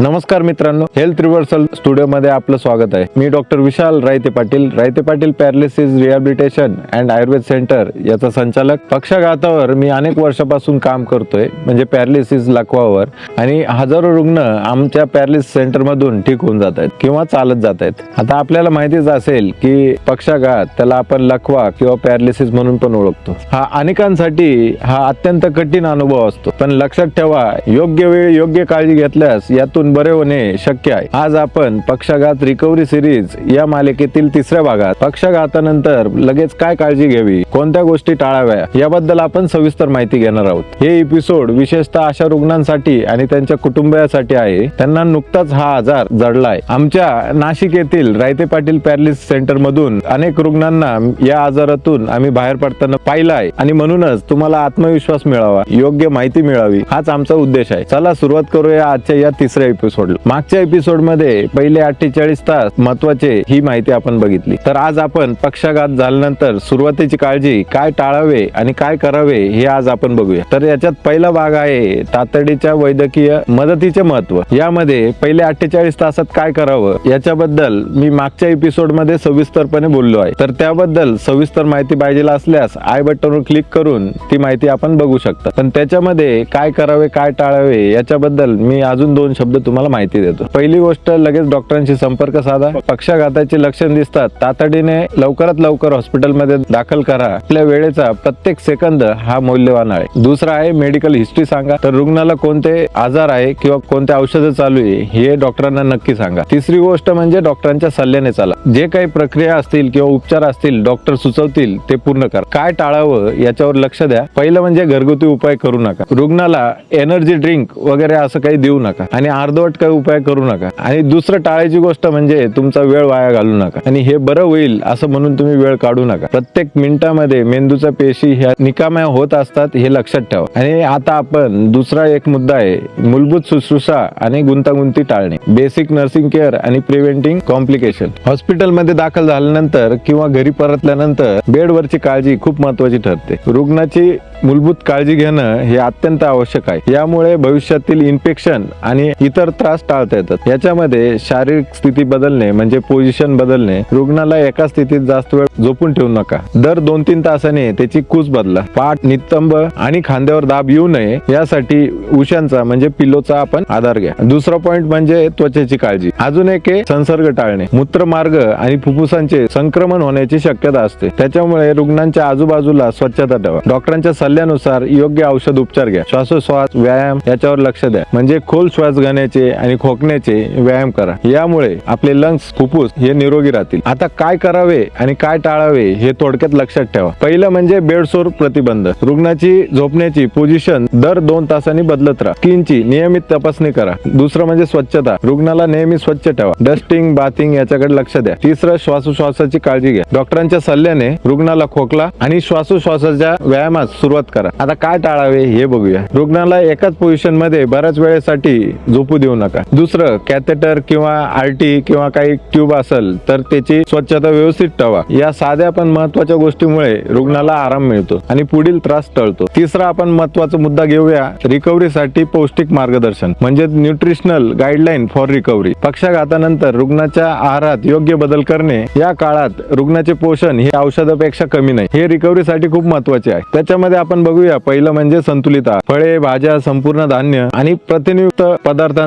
नमस्कार मित्रांनो health reversal स्टुडिओमध्ये आपलं स्वागत आहे. मी doctor Vishal Rayate Patil Rayate Patil paralysis rehabilitation and Ayurveda centre याचा संचालक. पक्षाघातावर मी अनेक वर्षापासून काम करतोय म्हणजे पॅरालिसिस लकवावर आणि हजारो रुग्ण आमच्या पॅरालिसिस सेंटरमधून ठीक होऊन जात आहेत किंवा चालत जात आहेत. आता आपल्याला माहितीच असेल की पक्षाघात त्याला आपण लखवा किंवा पॅरालिसिस म्हणून पण ओळखतो. हा अनेकांसाठी हा अत्यंत कठीण अनुभव असतो. पण लक्षात ठेवा योग्य वेळी योग्य काळजी घेतल्यास यातून बरे होणे शक्य आहे. आज आपण पक्षाघात रिकव्हरी सिरीज या मालिकेतील तिसऱ्या भागात. पक्षाघातानंतर लगेच काय काळजी घ्यावी? कोणत्या गोष्टी टाळाव्या? याबद्दल आपण सविस्तर माहिती घेणार आहोत. हे एपिसोड विशेषतः अशा रुग्णांसाठी आणि त्यांच्या कुटुंबियासाठी आहे. त्यांना नुकताच हा आजार जडलाय. आमच्या नाशिक येथील रायते पाटील पॅरलिस सेंटर मधून अनेक रुग्णांना या आजारातून आम्ही बाहेर पडताना पाहिलाय. आणि म्हणूनच तुम्हाला आत्मविश्वास मिळावा योग्य माहिती मिळावी हाच आमचा उद्देश आहे. चला सुरुवात करूया आजच्या या तिसऱ्या एपिसोड मागच्या एपिसोडमध्ये पहिले अठ्ठेचाळीस तास महत्त्वाचे ही माहिती आपण बघितली. तर आज आपण पक्षाघात झाल्यानंतर सुरुवातीची काळजी काय टाळावे आणि काय करावे हे आज आपण बघूया. तर याच्यात पहिला भाग आहे तातडीच्या वैद्यकीय मदतीचे महत्त्व. यामध्ये पहिले अठ्ठेचाळीस तासात काय करावं याच्याबद्दल मी मागच्या एपिसोडमध्ये सविस्तरपणे बोललो आहे. तर त्याबद्दल सविस्तर माहिती पाहिजे असल्यास आय बटनवर क्लिक करून ती माहिती आपण बघू शकता. पण त्याच्यामध्ये काय करावे काय टाळावे याच्याबद्दल मी अजून दोन शब्द तुम्हाला माहिती देतो. पहिली गोष्ट लगेच डॉक्टरांशी संपर्क साधा. पक्षाघाताचे लक्षण दिसतात. तातडीने लवकरात लवकर हॉस्पिटलमध्ये दाखल करा. आपल्या वेळेचा प्रत्येक सेकंद हा मौल्यवान आहे. दुसरा आहे मेडिकल हिस्ट्री सांगा. तर रुग्णाला कोणते आजार आहे किंवा कोणते औषधं चालू आहे हे डॉक्टरांना नक्की सांगा. तिसरी गोष्ट म्हणजे डॉक्टरांच्या सल्ल्याने चाला. जे काही प्रक्रिया असतील किंवा उपचार असतील डॉक्टर सुचवतील ते पूर्ण करा. काय टाळावं याच्यावर लक्ष द्या. पहिलं म्हणजे घरगुती उपाय करू नका. रुग्णाला एनर्जी ड्रिंक वगैरे असं काही देऊ नका. आणि अर्धवट काही उपाय करू नका. आणि दुसरं टाळायची गोष्ट म्हणजे तुमचा वेळ वाया घालू नका. आणि हे बरं होईल असं म्हणून तुम्ही वेळ काढू नका. प्रत्येक मिनिटामध्ये मेंदूच्या पेशी ह्या निकाम्या होत असतात हे लक्षात ठेवा. आणि आता आपण दुसरा एक मुद्दा आहे. मूलभूत शुश्रूषा आणि गुंतागुंती टाळणे. बेसिक नर्सिंग केअर आणि प्रिव्हेंटिंग कॉम्प्लिकेशन हॉस्पिटलमध्ये दाखल झाल्यानंतर किंवा घरी परतल्यानंतर बेडवरची काळजी खूप महत्वाची ठरते. रुग्णाची मूलभूत काळजी घेणं हे अत्यंत आवश्यक आहे. यामुळे भविष्यातील इन्फेक्शन आणि इतर त्रास टाळता येतात. याच्यामध्ये शारीरिक स्थिती बदलणे म्हणजे पोझिशन बदलणे रुग्णाला एका स्थितीत जास्त वेळ झोपून ठेवू नका. दर दोन तीन तासाने त्याची कूस बदला. पाठ नितंब आणि खांद्यावर दाब येऊ नये यासाठी उशांचा म्हणजे पिलोचा आपण आधार घ्या. दुसरा पॉइंट म्हणजे त्वचेची काळजी. अजून एक आहे संसर्ग टाळणे. मूत्रमार्ग आणि फुफ्फुसांचे संक्रमण होण्याची शक्यता असते. त्याच्यामुळे रुग्णांच्या आजूबाजूला स्वच्छता ठेवा. डॉक्टरांच्या सल्ल्यानुसार योग्य औषध उपचार घ्या. श्वासोश्वास व्यायाम याच्यावर लक्ष द्या. म्हणजे खोल श्वास घेण्या आणि खोकण्याचे व्यायाम करा. यामुळे आपले लंग्स फुफ्फुस हे निरोगी राहतील. आता काय करावे आणि काय टाळावे हे थोडक्यात लक्षात ठेवा. पहिलं म्हणजे बेडसोर प्रतिबंध. रुग्णाची झोपण्याची पोझिशन दर दोन तासांनी बदलत राहा. स्किनची नियमित तपासणी करा. दुसरं म्हणजे स्वच्छता. रुग्णाला नेहमी स्वच्छ ठेवा. डस्टिंग बाथिंग याच्याकडे लक्ष द्या. तिसरं श्वासोश्वासाची काळजी घ्या. डॉक्टरांच्या सल्ल्याने रुग्णाला खोकला आणि श्वासोश्वासाच्या व्यायामात सुरुवात करा. आता काय टाळावे हे बघूया. रुग्णाला एकाच पोझिशनमध्ये बऱ्याच वेळेसाठी झोपू देऊ नका. दुसरं कॅथेटर किंवा आरटी किंवा काही ट्यूब असेल तर त्याची स्वच्छता व्यवस्थित ठेवा. या साध्या पण महत्त्वाच्या गोष्टीमुळे रुग्णाला आराम मिळतो आणि पुढील त्रास टळतो. तिसरा आपण महत्त्वाचा मुद्दा घेऊया रिकव्हरीसाठी पौष्टिक मार्गदर्शन म्हणजे न्यूट्रिशनल गाईडलाईन फॉर रिकव्हरी पक्षाघातानंतर रुग्णाच्या आहारात योग्य बदल करणे या काळात रुग्णाचे पोषण हे औषधापेक्षा कमी नाही. हे रिकव्हरीसाठी खूप महत्त्वाचे आहे. त्याच्यामध्ये आपण बघूया पहिलं म्हणजे संतुलित आहार. फळे भाज्या संपूर्ण धान्य आणि प्रतिनियुक्त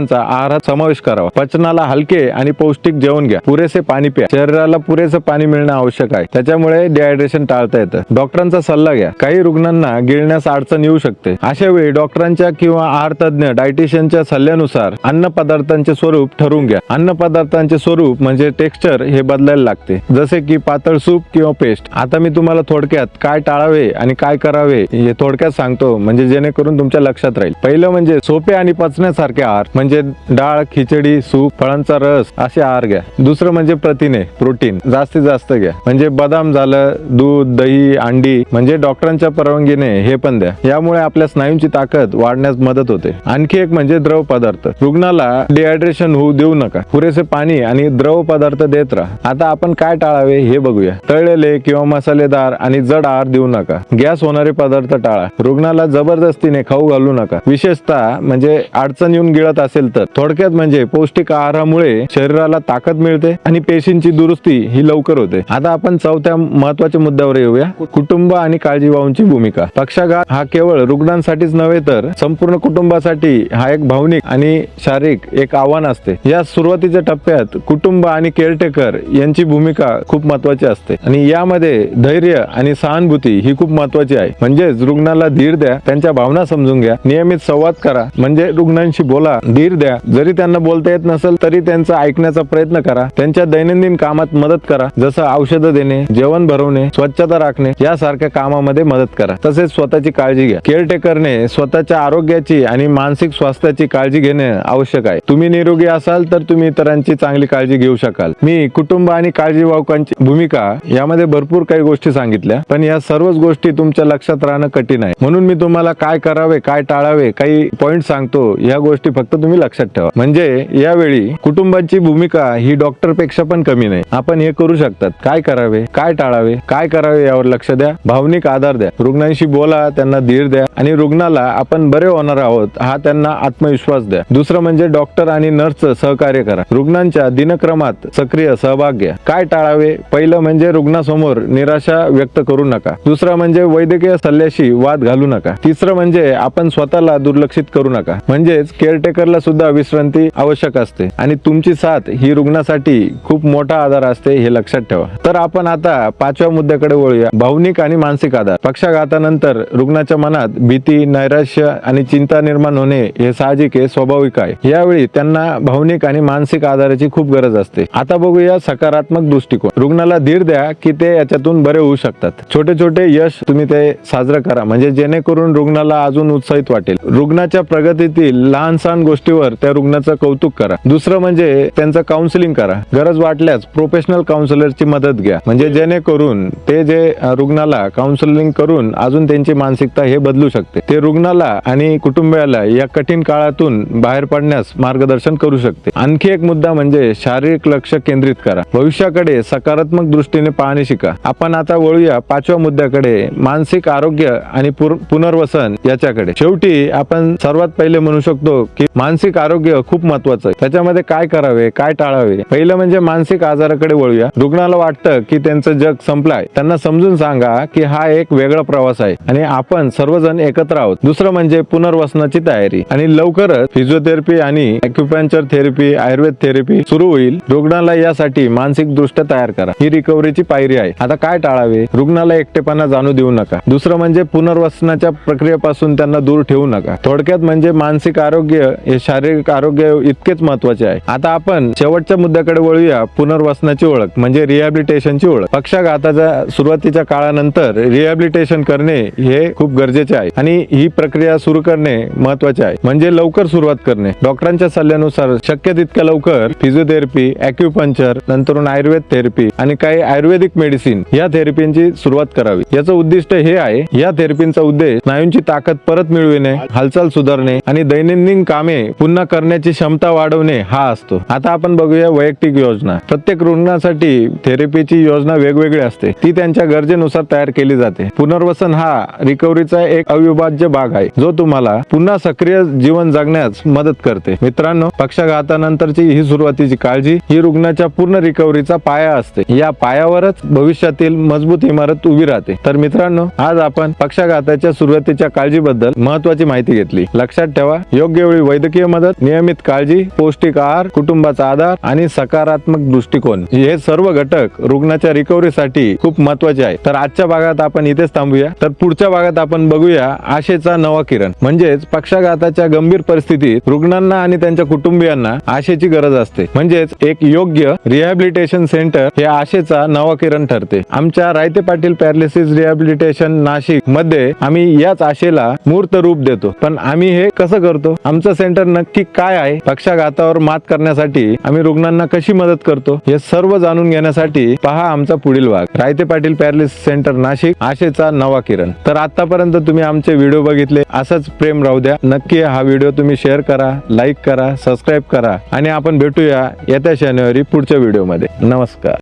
पदार्थांचा आहारात समावेश करावा. पचनाला हलके आणि पौष्टिक जेवण घ्या. पुरेसे पाणी प्या. शरीराला पुरेसे पाणी मिळणं आवश्यक आहे. त्याच्यामुळे डिहायड्रेशन टाळता येतं. डॉक्टरांचा सल्ला घ्या. काही रुग्णांना गिळण्यास अडचण येऊ शकते. अशा वेळी डॉक्टरांच्या किंवा आहार तज्ज्ञ डायटिशियनच्या सल्ल्यानुसार अन्न पदार्थांचे स्वरूप ठरवून घ्या. अन्न पदार्थांचे स्वरूप म्हणजे टेक्स्चर हे बदलायला लागते. जसे की पातळ सूप किंवा पेस्ट आता मी तुम्हाला थोडक्यात काय टाळावे आणि काय करावे हे थोडक्यात सांगतो. म्हणजे जेणेकरून तुमच्या लक्षात राहील. पहिलं म्हणजे सोपे आणि पचण्यासारखे आहार. म्हणजे म्हणजे डाळ खिचडी सूप फळांचा रस असे आहार घ्या. दुसरं म्हणजे प्रथिने प्रोटीन जास्तीत जास्त घ्या. म्हणजे बदाम झालं दूध दही अंडी म्हणजे डॉक्टरांच्या परवानगीने हे पण द्या. यामुळे आपल्या स्नायूंची ताकद वाढण्यास मदत होते. आणखी एक म्हणजे द्रव पदार्थ. रुग्णाला डिहायड्रेशन होऊ देऊ नका. पुरेसे पाणी आणि द्रव पदार्थ देत राहा. आता आपण काय टाळावे हे बघूया. तळलेले किंवा मसालेदार आणि जड आहार देऊ नका. गॅस होणारे पदार्थ टाळा. रुग्णाला जबरदस्तीने खाऊ घालू नका. विशेषतः म्हणजे अडचण येऊन गिळत असेल असेल तर. थोडक्यात म्हणजे पौष्टिक आहारामुळे शरीराला ताकद मिळते आणि पेशींची दुरुस्ती ही लवकर होते. आता आपण चौथ्या महत्त्वाच्या मुद्द्यावर येऊया. कुटुंब आणि काळजीवाहूंची भूमिका. पक्षाघात हा केवळ रुग्णांसाठीच नव्हे तर संपूर्ण कुटुंबासाठी हा एक भावनिक आणि शारीरिक एक आव्हान असते. या सुरुवातीच्या टप्प्यात कुटुंब आणि केअरटेकर यांची भूमिका खूप महत्वाची असते. आणि यामध्ये धैर्य आणि सहानुभूती ही खूप महत्वाची आहे. म्हणजेच रुग्णाला धीर द्या त्यांच्या भावना समजून घ्या. नियमित संवाद करा. म्हणजे रुग्णांशी बोला धीर द्या. जरी त्यांना बोलता येत नसेल तरी त्यांचा ऐकण्याचा प्रयत्न करा. त्यांच्या दैनंदिन कामात मदत करा. जसं औषधं देणे जेवण भरवणे स्वच्छता राखणे यासारख्या कामामध्ये मदत करा. तसेच स्वतःची काळजी घ्या. केअरटेकरने स्वतःच्या आरोग्याची आणि मानसिक स्वास्थ्याची काळजी घेणे आवश्यक आहे. तुम्ही निरोगी असाल तर तुम्ही इतरांची चांगली काळजी घेऊ शकाल. मी कुटुंब आणि काळजीवाहकांची भूमिका यामध्ये भरपूर काही गोष्टी सांगितल्या पण या सर्वच गोष्टी तुमच्या लक्षात राहणं कठीण आहे. म्हणून मी तुम्हाला काय करावे काय टाळावे काही पॉइंट सांगतो. या गोष्टी फक्त तुम्ही लक्षात ठेवा. म्हणजे यावेळी कुटुंबाची भूमिका ही डॉक्टरपेक्षा पण कमी नाही. आपण हे करू शकतात. काय करावे? काय टाळावे? काय करावे यावर लक्ष द्या. भावनिक आधार द्या. रुग्णांशी बोला त्यांना धीर द्या. आणि रुग्णाला आपण बरे होणार आहोत हा त्यांना आत्मविश्वास द्या. दुसरं म्हणजे डॉक्टर आणि नर्सचं सहकार्य करा. रुग्णांच्या दिनक्रमात सक्रिय सहभाग घ्या. काय टाळावे? पहिलं म्हणजे रुग्णासमोर निराशा व्यक्त करू नका. दुसरं म्हणजे वैद्यकीय सल्ल्याशी वाद घालू नका. तिसरं म्हणजे आपण स्वतःला दुर्लक्षित करू नका. म्हणजेच केअरटेकरला सुद्धा विश्रांती आवश्यक असते. आणि तुमची साथ ही रुग्णासाठी खूप मोठा आधार असते हे लक्षात ठेवा. तर आपण आता पाचव्या मुद्द्याकडे वळूया. भावनिक आणि मानसिक आधार. पक्षाघातानंतर रुग्णाच्या मनात भीती नैराश्य आणि चिंता निर्माण होणे हे साहजिक आहे स्वाभाविक आहे. यावेळी त्यांना भावनिक आणि मानसिक आधाराची खूप गरज असते. आता बघूया सकारात्मक दृष्टिकोन. रुग्णाला धीर द्या की ते याच्यातून बरे होऊ शकतात. छोटे छोटे यश तुम्ही ते साजरं करा. म्हणजे जेणेकरून रुग्णाला अजून उत्साहित वाटेल. रुग्णाच्या प्रगतीतील लहान सहान गोष्टीवर त्या रुग्णाचं कौतुक करा. दुसरं म्हणजे त्यांचं काउन्सिलिंग करा. गरज वाटल्यास प्रोफेशनल काउन्सिलरची मदत घ्या. म्हणजे जेणेकरून ते जे रुग्णाला काउन्सिलिंग करून अजून त्यांची मानसिकता हे बदलू शकते. ते रुग्णाला आणि कुटुंबियाला या कठीण काळातून बाहेर पडण्यास मार्गदर्शन करू शकते. आणखी एक मुद्दा म्हणजे शारीरिक लक्ष केंद्रित करा. भविष्याकडे सकारात्मक दृष्टीने पाहणे शिका. आपण आता वळूया पाचव्या मुद्द्याकडे. मानसिक आरोग्य आणि पुनर्वसन याच्याकडे. शेवटी आपण सर्वात पहिले म्हणू शकतो की मानसिक आरोग्य खूप महत्वाचं आहे. त्याच्यामध्ये काय करावे काय टाळावे? पहिलं म्हणजे मानसिक आजाराकडे वळूया. रुग्णाला वाटतं की त्यांचं जग संपलाय. त्यांना समजून सांगा की हा एक वेगळा प्रवास आहे आणि आपण सर्वजण एकत्र आहोत. दुसरं म्हणजे पुनर्वसनाची तयारी. आणि लवकरच फिजिओथेरपी आणि अॅक्युपंचर थेरपी आयुर्वेद थेरपी सुरू होईल. रुग्णाला यासाठी मानसिक दृष्ट्या तयार करा. ही रिकव्हरीची पायरी आहे. आता काय टाळावे? रुग्णाला एकटेपणा जाणू देऊ नका. दुसरं म्हणजे पुनर्वसनाच्या प्रक्रियेपासून त्यांना दूर ठेवू नका. थोडक्यात म्हणजे मानसिक आरोग्य हे शारीरिक आरोग्य इतकेच महत्त्वाचे आहे. आता आपण शेवटच्या मुद्द्याकडे वळूया पुनर्वसनाची ओळख म्हणजे रिहॅबिलिटेशनची ओळख. पक्षाघाताच्या सुरुवातीच्या काळानंतर रिहॅबिलिटेशन करणे हे खूप गरजेचे आहे आणि ही प्रक्रिया सुरू करणे महत्त्वाचे आहे. म्हणजे लवकर सुरुवात करणे. डॉक्टरांच्या सल्ल्यानुसार शक्य तितक्या लवकर फिजिओथेरपी अॅक्युपंचर नंतरून आयुर्वेद थेरपी आणि काही आयुर्वेदिक मेडिसिन या थेरपींची सुरुवात करावी. याचं उद्दिष्ट हे आहे या थेरपींचा उद्देश स्नायूंची ताकद परत मिळविणे हालचाल सुधारणे आणि दैनंदिन कामे पुन्हा करण्याची क्षमता वाढवणे हा असतो. आता आपण बघूया वैयक्तिक योजना. प्रत्येक रुग्णासाठी थेरपीची योजना वेगवेगळी असते. ती त्यांच्या गरजेनुसार तयार केली जाते. पुनर्वसन हा रिकव्हरीचा एक अविभाज्य भाग आहे जो तुम्हाला पुन्हा सक्रिय जीवन जगण्यास मदत करते. मित्रांनो पक्षाघातानंतरची ही सुरुवातीची काळजी ही रुग्णाच्या पूर्ण रिकव्हरीचा पाया असते. या पायावरच भविष्यातील मजबूत इमारत उभी राहते. तर मित्रांनो आज आपण पक्षाघाताच्या सुरुवातीच्या काळजीबद्दल महत्वाची माहिती घेतली. लक्षात ठेवा योग्य वेळी वैद्यकीय मदत नियमित काळजी पौष्टिक आहार कुटुंबाचा आधार आणि सकारात्मक दृष्टिकोन. हे सर्व घटक रुग्णाच्या रिकव्हरीसाठी खूप महत्त्वाचे आहे. तर आजच्या भागात आपण इथेच थांबूया. तर पुढच्या भागात आपण बघूया आशेचा नवा किरण. म्हणजेच पक्षाघाताच्या गंभीर परिस्थितीत रुग्णांना आणि त्यांच्या कुटुंबियांना आशेची गरज असते. म्हणजेच एक योग्य रिहॅबिलिटेशन सेंटर हे आशेचा नवा किरण ठरते. आमच्या रायते पाटील पॅरालिसिस रिहॅबिलिटेशन नाशिकमध्ये आम्ही याच आशेला मूर्त रूप देतो. पण आम्ही हे कसं करतो? आमचं सेंटर नक्की काय आहे? पक्षाघातावर मात करण्यासाठी आम्ही रुग्णांना कशी मदत करतो? हे सर्व जाणून घेण्यासाठी पहा आमचा पुढील भाग. रायते पाटील पॅरलिस सेंटर नाशिक. आशेचा नवा किरण. तर आतापर्यंत तुम्ही आमचे व्हिडिओ बघितले असंच प्रेम राहू द्या. नक्की हा व्हिडिओ तुम्ही शेअर करा लाईक करा सबस्क्राईब करा आणि आपण भेटूया येत्या शनिवारी पुढच्या व्हिडिओमध्ये. नमस्कार.